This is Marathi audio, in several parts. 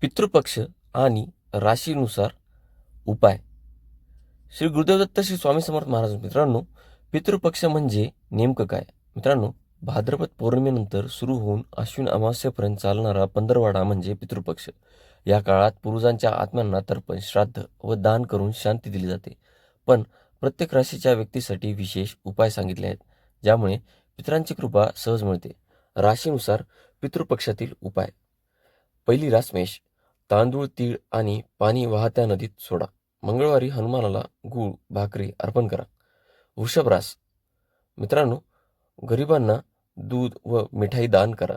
पितृपक्ष आणि राशीनुसार उपाय. श्री गुरुदेव दत्त श्री स्वामी समर्थ महाराज मित्रांनो पितृपक्ष म्हणजे नेमकं काय? मित्रांनो भाद्रपद पौर्णिमेनंतर सुरू होऊन अश्विन अमावस्येपर्यंत चालणारा पंधरवाडा म्हणजे पितृपक्ष. या काळात पूर्वजांच्या आत्म्यांना तर्पण श्राद्ध व दान करून शांती दिली जाते. पण प्रत्येक राशीच्या व्यक्तीसाठी विशेष उपाय सांगितले आहेत ज्यामुळे पितरांची कृपा सहज मिळते. राशीनुसार पितृपक्षातील उपाय. पहिली रास मेष तांदूळ तीळ आणि पाणी वाहत्या नदीत सोडा. मंगळवारी हनुमानाला गूळ भाकरी अर्पण करा. वृषभ रास. मित्रांनो गरिबांना दूध व मिठाई दान करा.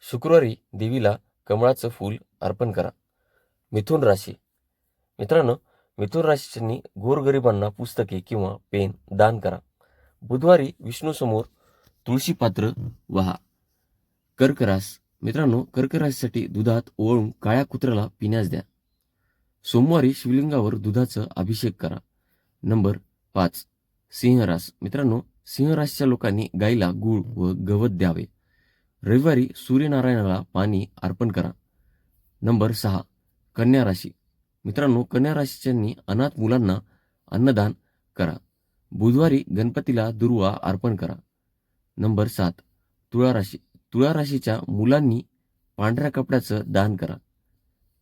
शुक्रवारी देवीला कमळाचं फूल अर्पण करा. मिथुन राशी. मित्रांनो मिथुन राशीच्यांनी गोरगरिबांना पुस्तके किंवा पेन दान करा. बुधवारी विष्णूसमोर तुळशी पात्र वहा. कर्क रास. मित्रांनो कर्कराशीसाठी दुधात ओळून काळ्या कुत्र्याला पिण्यास द्या. सोमवारी शिवलिंगावर दुधाचा अभिषेक करा. नंबर पाच. सिंहरास. मित्रांनो सिंहराशीच्या लोकांनी गाईला गूळ व गवत द्यावे. रविवारी सूर्यनारायणाला पाणी अर्पण करा. नंबर सहा. कन्या राशी. मित्रांनो कन्या राशीच्यांनी अनाथ मुलांना अन्नदान करा. बुधवारी गणपतीला दुर्वा अर्पण करा. नंबर सात. तुळा राशी. तुळा राशीच्या मुलांनी पांढऱ्या कपड्याचं दान करा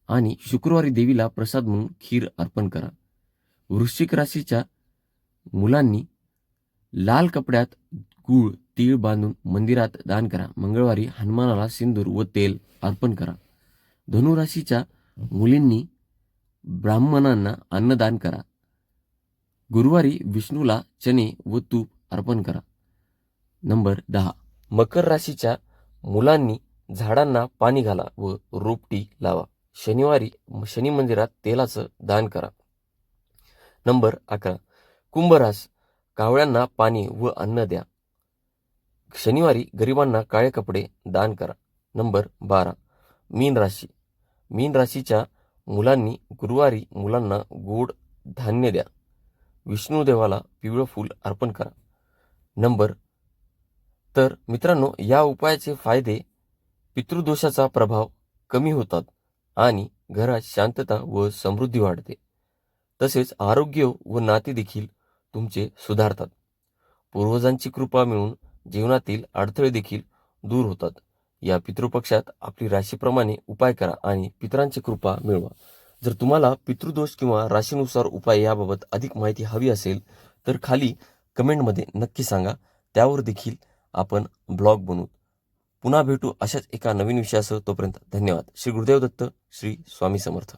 आणि शुक्रवारी देवीला प्रसाद म्हणून खीर अर्पण करा. वृश्चिक राशीच्या मुलांनी लाल कपड्यात गूळ तीळ बांधून मंदिरात दान करा. मंगळवारी हनुमानाला सिंदूर व तेल अर्पण करा. धनुराशीच्या मुलींनी ब्राह्मणांना अन्नदान करा. गुरुवारी विष्णूला चणे व तूप अर्पण करा. नंबर दहा. मकर राशीच्या मुलांनी झाडांना पाणी घाला व रोपटी लावा. शनिवारी शनी मंदिरात तेलाचं दान करा. नंबर अकरा. कुंभरास कावळ्यांना पाणी व अन्न द्या. शनिवारी गरिबांना काळे कपडे दान करा. नंबर बारा. मीन राशी. मीन राशीच्या मुलांनी गुरुवारी मुलांना गोड धान्य द्या. विष्णुदेवाला पिवळं फूल अर्पण करा. नंबर तर मित्रांनो या उपायाचे फायदे पितृदोषाचा प्रभाव कमी होतात आणि घरात शांतता व समृद्धी वाढते. तसेच आरोग्य व नाते देखील तुमचे सुधारतात. पूर्वजांची कृपा मिळून जीवनातील अडथळे देखील दूर होतात. या पितृपक्षात आपली राशीप्रमाणे उपाय करा आणि पितरांची कृपा मिळवा. जर तुम्हाला पितृदोष किंवा राशीनुसार उपाय याबाबत अधिक माहिती हवी असेल तर खाली कमेंटमध्ये नक्की सांगा. त्यावर देखील आपण ब्लॉग बनवू. पुन्हा भेटू अशाच एका नवीन विषयासह तोपर्यंत धन्यवाद. श्री गुरुदेव दत्त श्री स्वामी समर्थ.